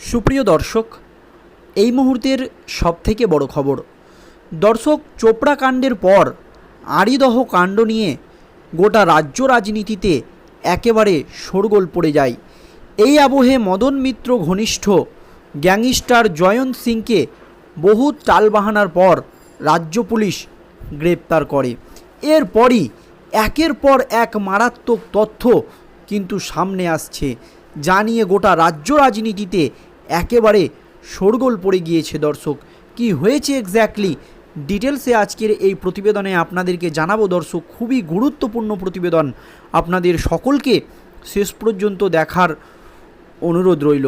সুপ্রিয় দর্শক, এই মুহূর্তের সবথেকে বড় খবর। দর্শক, চোপড়া কাণ্ডের পর আড়িদহ কাণ্ড নিয়ে গোটা রাজ্য রাজনীতিতে একেবারে শোরগোল পড়ে যায়। এই আবহে মদন মিত্র ঘনিষ্ঠ গ্যাংস্টার জয়ন্ত সিংকে বহু টালবাহানার পর রাজ্য পুলিশ গ্রেপ্তার করে। এরপরই একের পর এক মারাত্মক তথ্য কিন্তু সামনে আসছে। যা নিয়ে গোটা রাজ্য রাজনীতিতে একেবারে শোরগোল পড়ে গিয়েছে দর্শক। কি হয়েছে এক্স্যাক্টলি ডিটেলসে আজকের এই প্রতিবেদনে আপনাদেরকে জানাব দর্শক, খুবই গুরুত্বপূর্ণ প্রতিবেদন। আপনাদের সকলকে শেষ পর্যন্ত দেখার অনুরোধ রইল।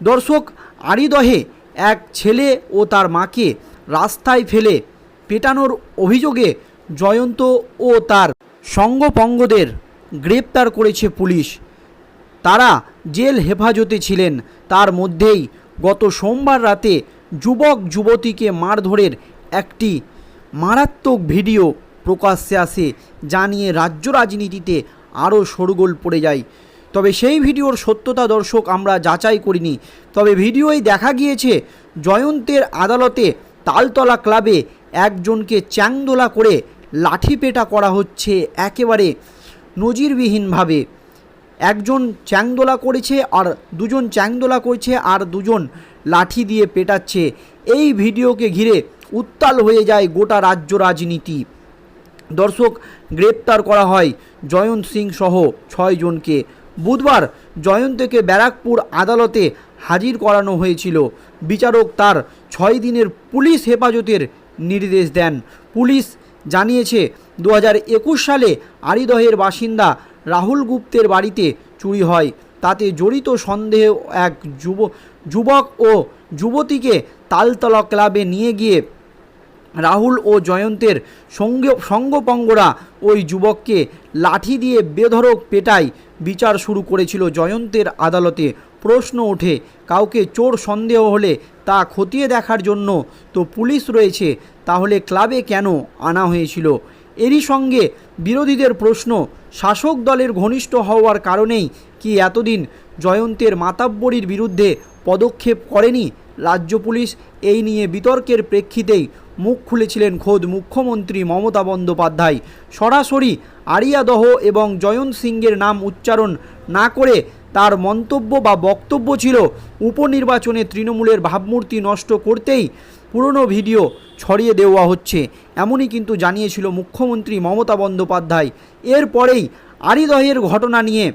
দর্শক, আরিদহে এক ছেলে ও তার মাকে রাস্তায় ফেলে পেটানোর অভিযোগে জয়ন্ত ও তার সঙ্গপঙ্গদের গ্রেপ্তার করেছে পুলিশ। তারা জেল হেফাজতে ছিলেন। তার মধ্যেই গত সোমবার রাতে যুবক যুবতীকে মারধরের একটি মারাত্মক ভিডিও প্রকাশ্যে আসে, যা নিয়ে রাজ্য রাজনীতিতে আরও শোরগোল পড়ে যায়। তবে সেই ভিডিওর সত্যতা দর্শক আমরা যাচাই করিনি। তবে ভিডিওয় দেখা গিয়েছে, জয়ন্তের আদালতে তালতলা ক্লাবে একজনকে চ্যাংদোলা করে লাঠিপেটা করা হচ্ছে একেবারে নজিরবিহীনভাবে। একজন চ্যাংদোলা করেছে আর দুজন চ্যাংদোলা করছে আর দুজন লাঠি দিয়ে পেটাচ্ছে। এই ভিডিওকে ঘিরে উত্তাল হয়ে যায় গোটা রাজ্য রাজনীতি। দর্শক, গ্রেপ্তার করা হয় জয়ন্ত সিং সহ ছয়জনকে বুধবার জয়ন্তকে ব্যারাকপুর আদালতে হাজির করানো হয়েছিল। বিচারক তার ছয় দিনের পুলিশ হেফাজতের নির্দেশ দেন। পুলিশ জানিয়েছে, দু হাজার একুশ সালে আরিদহের বাসিন্দা রাহুল গুপ্তের বাড়িতে চুরি হয়। তাতে জড়িত সন্দেহ এক যুব, যুবক ও যুবতীকে তালতলা ক্লাবে নিয়ে গিয়ে রাহুল ও জয়ন্তের সঙ্গে, সঙ্গপঙ্গরা ওই যুবককে লাঠি দিয়ে বেধড়ক পেটায় বিচার শুরু করেছিল জয়ন্তের আদালতে। প্রশ্ন ওঠে, কাউকে চোর সন্দেহ হলে তা খতিয়ে দেখার জন্য তো পুলিশ রয়েছে, তাহলে ক্লাবে কেন আনা হয়েছিল? এরই সঙ্গে বিরোধীদের প্রশ্ন শাসক দলের ঘনিষ্ঠ হওয়ার কারণেই কি এতদিন জয়ন্তের মাতাব্বরির বিরুদ্ধে পদক্ষেপ করেনি রাজ্য পুলিশ, এই নিয়ে বিতর্কের প্রেক্ষিতেই মুখ খুলেছিলেন খোদ মুখ্যমন্ত্রী মমতা বন্দ্যোপাধ্যায়। সরাসরি আরিয়াদহ এবং জয়ন্ত সিংয়ের নাম উচ্চারণ না করে তার মন্তব্য বা বক্তব্য ছিল, উপনির্বাচনে তৃণমূলের ভাবমূর্তি নষ্ট করতেই পুরনো ভিডিও ছড়িয়ে দেওয়া হচ্ছে। এমনই কিন্তু জানিয়েছিল মুখ্যমন্ত্রী মমতা বন্দ্যোপাধ্যায়। এরপরেই আরিদহের ঘটনা নিয়ে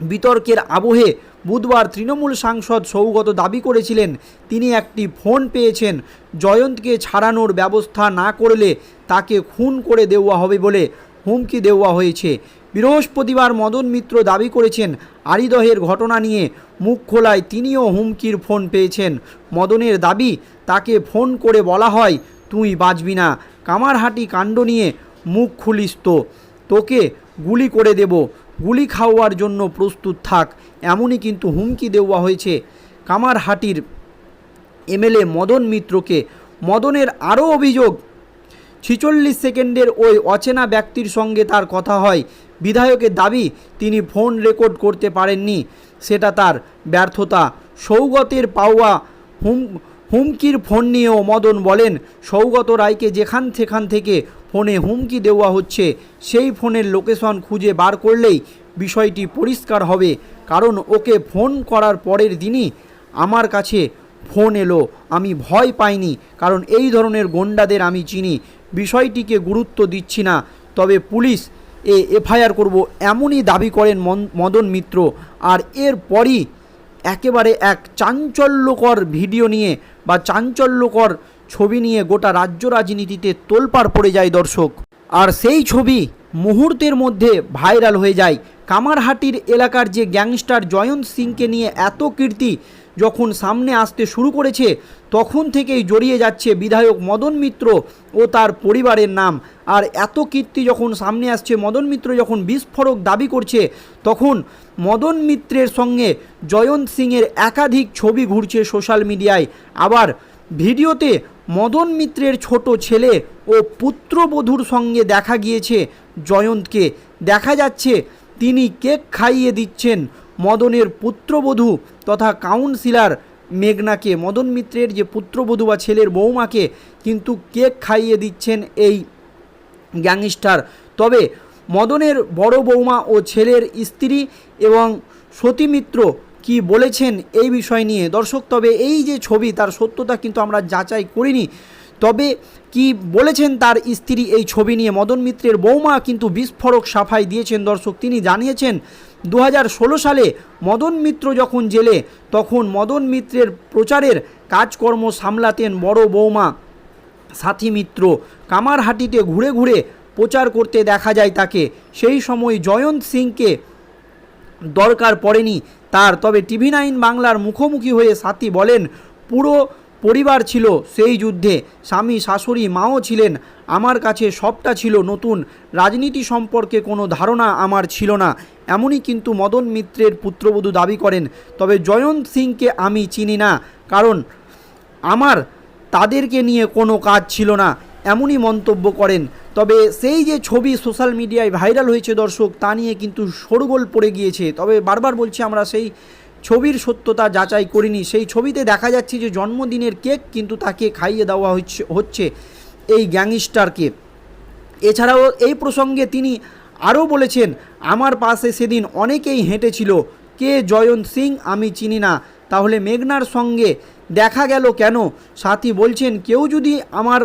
বিতর্কের আবহে বুধবার তৃণমূল সাংসদ সৌগত দাবি করেছিলেন, তিনি একটি ফোন পেয়েছেন, জয়ন্তকে ছাড়ানোর ব্যবস্থা না করলে তাকে খুন করে দেওয়া হবে বলে হুমকি দেওয়া হয়েছে। বৃহস্পতিবার মদন মিত্র দাবি করেছেন, আরিদহের ঘটনা নিয়ে মুখ খোলায় তিনিও হুমকির ফোন পেয়েছেন। মদনের দাবি, তাকে ফোন করে বলা হয়, তুই বাঁচবি না। কামারহাটি কাণ্ড নিয়ে মুখ খুলিস তো। তোকে গুলি করে দেব। গুলি খাওয়ার জন্য প্রস্তুত থাক। এমনই কিন্তু হুমকি দেওয়া হয়েছে কামারহাটির এমএলএ মদন মিত্রকে। মদনের আরও অভিযোগ, ছিচল্লিশ সেকেন্ডের ওই অচেনা ব্যক্তির সঙ্গে তার কথা হয়। বিধায়কের দাবি তিনি ফোন রেকর্ড করতে পারেননি। সেটা তার ব্যর্থতা। সৌগতের পাওয়া হুম, হুমকির ফোন নিয়েও মদন বলেন, সৌগত রায়কে যেখান সেখান থেকে ফোনে হুমকি দেওয়া হচ্ছে, সেই ফোনের লোকেশন খুঁজে বার করলেই বিষয়টি পরিষ্কার হবে। কারণ ওকে ফোন করার পরের দিনই আমার কাছে ফোন এলো। আমি ভয় পাইনি, কারণ এই ধরনের গোন্ডাদের আমি চিনি। বিষয়টিকে গুরুত্ব দিচ্ছি না। তবে পুলিশ এ এফআইআর করব এমনই দাবি করেন মদন মিত্র। আর এরপরই একেবারে এক চাঞ্চল্যকর ভিডিও নিয়ে বা চাঞ্চল্যকর ছবি নিয়ে গোটা রাজ্য রাজনীতিতে তোলপাড় পড়ে যায় দর্শক। আর সেই ছবি মুহূর্তের মধ্যে ভাইরাল হয়ে যায়। কামারহাটির এলাকার যে গ্যাংস্টার জয়ন্ত সিংকে নিয়ে এত কীর্তি যখন সামনে আসতে শুরু করেছে, তখন থেকেই জড়িয়ে যাচ্ছে বিধায়ক মদন মিত্র ও তার পরিবারের নাম। আর এত কীর্তি যখন সামনে আসছে, মদন মিত্র যখন বিস্ফোরক দাবি করছে, তখন মদন মিত্রের সঙ্গে জয়ন্ত সিংয়ের একাধিক ছবি ঘুরছে সোশ্যাল মিডিয়ায়। আবার ভিডিওতে মদন মিত্রের ছোট ছেলে ও পুত্রবধূর সঙ্গে দেখা গিয়েছে জয়ন্তকে। দেখা যাচ্ছে তিনি কেক খাইয়ে দিচ্ছেন। মদনের পুত্রবধূ তথা কাউন্সিলার মেঘনাকে। মদন মিত্রের যে পুত্রবধূ বা ছেলের বৌমাকে কিন্তু কেক খাইয়ে দিচ্ছেন এই গ্যাংস্টার। তবে মদনের বড় বৌমা ও ছেলের স্ত্রী এবং সতীমিত্র কি বলেছেন এই বিষয় নিয়ে? দর্শক, তবে এই যে ছবি, তার সত্যতা কিন্তু আমরা যাচাই করিনি। তবে কি বলেছেন তার স্ত্রী এই ছবি নিয়ে? মদন মিত্রের বৌমা কিন্তু বিস্ফোরক সাফাই দিয়েছেন দর্শক, তিনি জানিয়েছেন দু হাজার ষোলো সালে মদন মিত্র যখন জেলে, তখন মদন মিত্রের প্রচারের কাজকর্ম সামলাতেন বড় বৌমা সাথী মিত্র। কামারহাটিতে ঘুরে ঘুরে প্রচার করতে দেখা যায় তাকে। সেই সময় জয়ন্ত সিংকে দরকার পড়েনি তার। তবে টিভি নাইন বাংলার মুখোমুখি হয়ে সাথী বলেন, পুরো পরিবার ছিল সেই যুদ্ধে। স্বামী, শাশুড়ি, মাও ছিলেন। আমার কাছে সবটা ছিল নতুন। রাজনীতি সম্পর্কে কোনো ধারণা আমার ছিল না। এমনই কিন্তু মদন মিত্রের পুত্রবধূ দাবি করেন। তবে জয়ন্ত সিংকে আমি চিনি না। কারণ আমার তাদেরকে নিয়ে কোনো কাজ ছিল না। এমনই মন্তব্য করেন। তবে সেই যে ছবি সোশ্যাল মিডিয়ায় ভাইরাল হয়েছে দর্শক, তা নিয়ে কিন্তু শোরগোল পড়ে গিয়েছে। তবে বারবার বলছি, আমরা সেই ছবির সত্যতা যাচাই করিনি। সেই ছবিতে দেখা যাচ্ছে যে জন্মদিনের কেক কিন্তু তাকে খাইয়ে দেওয়া হচ্ছে হচ্ছে এই গ্যাংস্টারকে। এছাড়াও এই প্রসঙ্গে তিনি আরও বলেছেন, আমার পাশে সেদিন অনেকেই হেঁটেছিল। কে জয়ন্ত সিং আমি চিনি না। তাহলে মেঘনার সঙ্গে দেখা গেল কেন? সাথী বলছেন, কেউ যদি আমার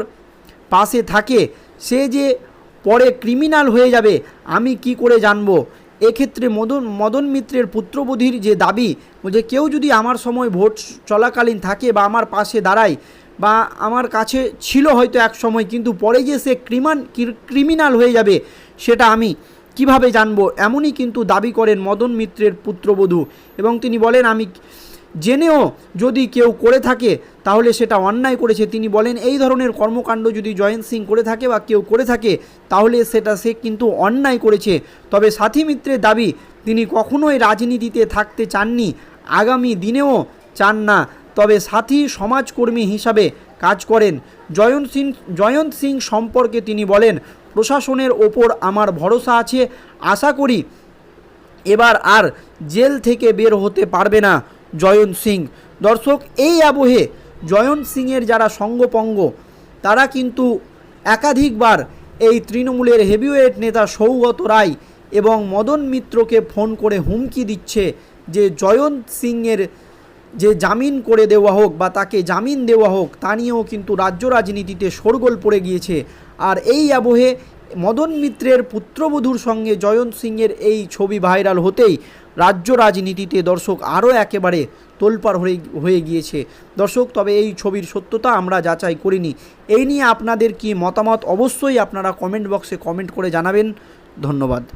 পাশে থাকে, সে যে পরে ক্রিমিনাল হয়ে যাবে, আমি কি করে জানব? এক্ষেত্রে মদন মদন মিত্রের পুত্রবধির যে দাবি, যে কেউ যদি আমার সময় ভোট চলাকালীন থাকে বা আমার পাশে দাঁড়ায় বা আমার কাছে ছিল হয়তো এক সময়, কিন্তু পরে যে সে ক্রিমান ক্রিমিনাল হয়ে যাবে, সেটা আমি কীভাবে জানব? এমনই কিন্তু দাবি করেন মদন মিত্রের পুত্রবধূ। এবং তিনি বলেন, আমি জেনেও যদি কেউ করে থাকে, তাহলে সেটা অন্যায় করেছে। তিনি বলেন, এই ধরনের কর্মকাণ্ড যদি জয়ন্ত সিং করে থাকে বা কেউ করে থাকে, তাহলে সেটা সে কিন্তু অন্যায় করেছে। তবে সাথী মিত্রের দাবি, তিনি কখনোই রাজনীতিতে থাকতে চাননি। আগামী দিনেও চান না। তবে সাথী সমাজকর্মী হিসাবে কাজ করেন। জয়ন্ত সিং জয়ন্ত সিং সম্পর্কে তিনি বলেন, প্রশাসনের ওপর আমার ভরসা আছে। আশা করি এবার আর জেল থেকে বের হতে পারবে না। জয়ন্ত সিং। দর্শক, এই আবহে জয়ন্ত সিংয়ের যারা সঙ্গপঙ্গ, তারা কিন্তু একাধিকবার এই তৃণমূলের হেভিওয়েট নেতা সৌগত রায় এবং মদন মিত্রকে ফোন করে হুমকি দিচ্ছে যে জয়ন্ত সিংয়ের যে জামিন করে দেওয়া হোক বা তাকে জামিন দেওয়া হোক, তা নিয়েও কিন্তু রাজ্য রাজনীতিতে শোরগোল পড়ে গিয়েছে। আর এই আবহে মদন মিত্রের পুত্রবধূর সঙ্গে জয়ন্ত সিংয়ের এই ছবি ভাইরাল হতেই রাজ্য রাজনীতিতে দর্শক আরও একেবারে তোলপাড় হয়ে হয়ে গিয়েছে। দর্শক, তবে এই ছবির সত্যতা আমরা যাচাই করিনি। এই নিয়ে আপনাদের কি মতামত? অবশ্যই আপনারা কমেন্ট বক্সে কমেন্ট করে জানাবেন। ধন্যবাদ।